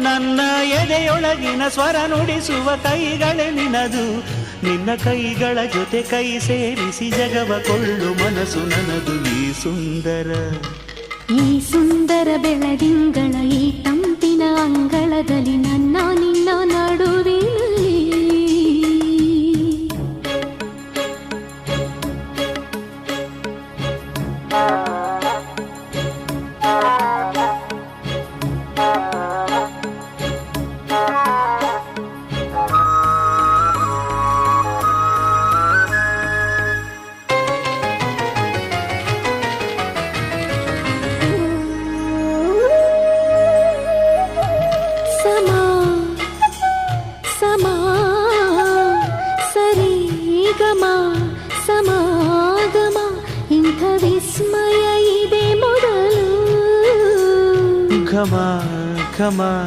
ನನ್ನ ಎದೆಯೊಳಗಿನ ಸ್ವರ ನುಡಿಸುವ ಕೈಗಳೇ ನಿನದು. ನಿನ್ನ ಕೈಗಳ ಜೊತೆ ಕೈ ಸೇರಿಸಿ ಜಗವ ಕೊಳ್ಳು ಮನಸ್ಸು ನನದು. ಈ ಸುಂದರ ಈ ಸುಂದರ ಬೆಳದಿಂಗಳ ಈ ತಂಪಿನ ಅಂಗಳದಲ್ಲಿ come on, come on.